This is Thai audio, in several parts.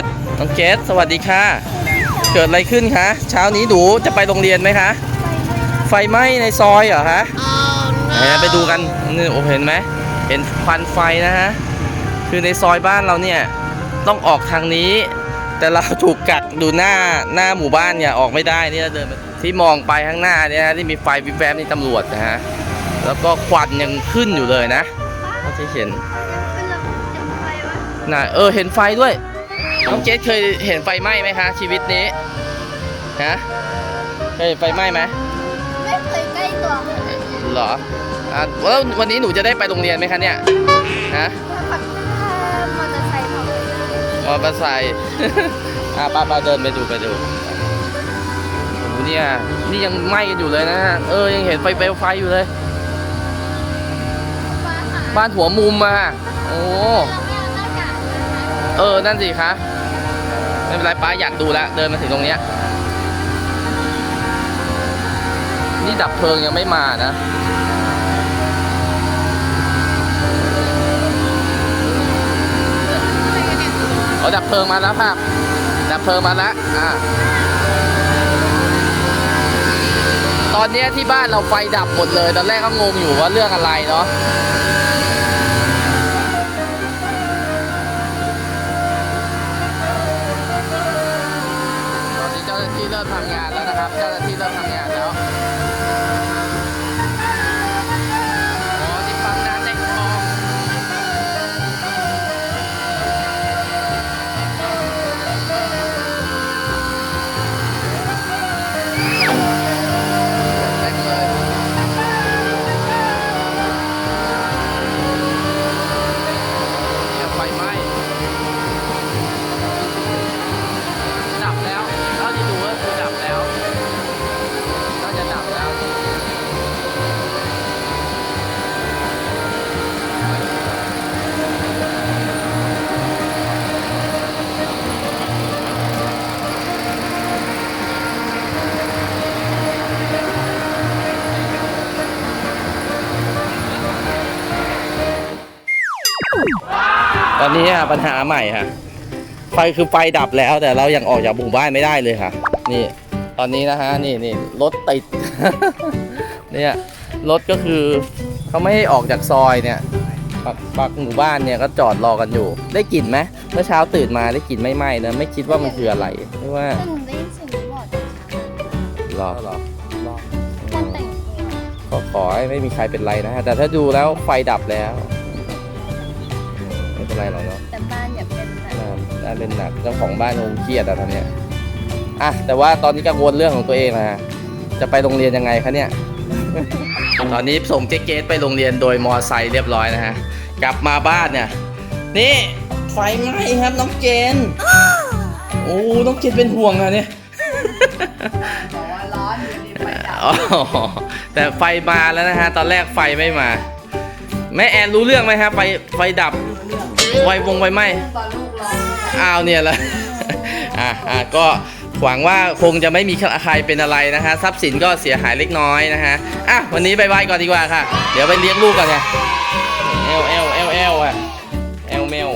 สน้องเกสสวัสดีค่ะ เกิดอะไรขึ้นคะ เช้านี้หนูจะไปโรงเรียนไหมคะ ไฟไหม้ในซอยเหรอคะไหนไปดูกันนี่โอ้เห็นไหมเห็นควันไฟนะฮะ คือในซอยบ้านเราเนี่ยต้องออกทางนี้ แต่เราถูกกักดูหน้าหน้าหมู่บ้านเนี่ยออกไม่ได้เนี่ยเดินมาที่มองไปข้างหน้าเนี่ยนะที่มีไฟวิบแวบนี่ตำรวจนะฮะ แล้วก็ควันยังขึ้นอยู่เลยนะก็จะเห็นน่ะเออเห็นไฟด้วย น้องเจสเคยเห็นไฟไหม้ไหมคะ ชีวิตนี้ฮะเคยเห็นไฟไหม้ไหมไม่เคยใกล้ตัวขนาดนี้เหรออะแล้ววันนี้หนูจะได้ไปโรงเรียนไหมคะเนี่ยฮะถ้ามอเตอร์ไซค์พอไปได้มอเตอร์ไซค์ อะป้าป้าเดินไปดูไปดูโอ้โหเนี่ยนี่ยังไหม้กันอยู่เลยนะฮะเออยังเห็นไฟเปลวไฟอยู่เลยฟ้าหาบ้านหัวมุมมาโอ้เราไม่เอาหน้ากากเลยนะเออ นั่นสิคะ ไม่เป็นไรป้าอยากดูแล้วเดินมาถึงตรงเนี้ยนี่ดับเพลิงยังไม่มานะเอาดับเพลิงมาแล้วครับดับเพลิงมาแล้วอ่าตอนนี้ที่บ้านเราไฟดับหมดเลย ตอนแรกก็งงอยู่ว่าเรื่องอะไรเนาะ ที่เริ่มทำงานแล้วนะครับ เจ้าหน้าที่เริ่มทำงาน ตอนนี้อะปัญหาใหม่ค่ะไฟคือไฟดับแล้วแต่เรายังออกจากหมู่บ้านไม่ได้เลยค่ะ นี่ ตอนนี้นะฮะนี่นี่รถติด เนี่ยรถก็คือเขาไม่ให้ออกจากซอยเนี่ยปักปักหมู่บ้านเนี่ยก็จอดรอกันอยู่ ได้กลิ่นไหมเมื่อเช้าตื่นมาได้กลิ่นไม่ไหม้นะไม่คิดว่ามันคืออะไรไม่ว่าแต่หนูได้ยินเสียงบอดรอรอรอการแต่งตัวก็ขอให้ไม่มีใครเป็นไรนะฮะแต่ถ้าดูแล้วไฟดับแล้วไม่ เป็นไรหรอกเนาะแต่บ้านอย่าเป็นแบบน่าน่าเป็นหนักเจ้าของบ้านคงเครียดอะตอนเนี้ยอะแต่ว่าตอนนี้กังวลเรื่องของตัวเองนะฮะจะไปโรงเรียนยังไงคะเนี่ย ตอนนี้ส่งเจ๊เกตไปโรงเรียนโดยมอไซค์เรียบร้อยนะฮะกลับมาบ้านเนี่ยนี่ไฟไหม้ครับน้องเจนโอ้น้องเจนเป็นห่วงอะเนี่ย บอกว่าร้อนอยู่รีบไปดับอ๋อแต่ไฟมาแล้วนะฮะ ตอนแรกไฟไม่มา แม่แอนรู้เรื่องไหมฮะไฟไฟดับ ไฟวงไฟไหม้ตอนลูกร้องอ้าวเนี่ยแหละอะอะก็หวังว่าคงจะไม่มีใครเป็นอะไรนะฮะทรัพย์สินก็เสียหายเล็กน้อยนะฮะอะวันนี้บายบายก่อนดีกว่าค่ะ เดี๋ยวไปเลี้ยงลูกก่อนไงเอลเอลเอลเอลอะเอลเมล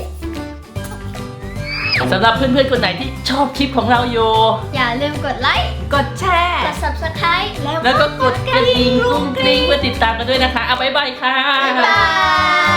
สำหรับเพื่อนๆ คนไหนที่ชอบคลิปของเราอยู่ อย่าลืมกดไลค์ กดแชร์ กด subscribe แล้วก็กดกระดิ่งกรุ้งกริ้งเพื่อติดตามกันด้วยนะคะ เอาบ๊ายบายค่ะ บ๊ายบาย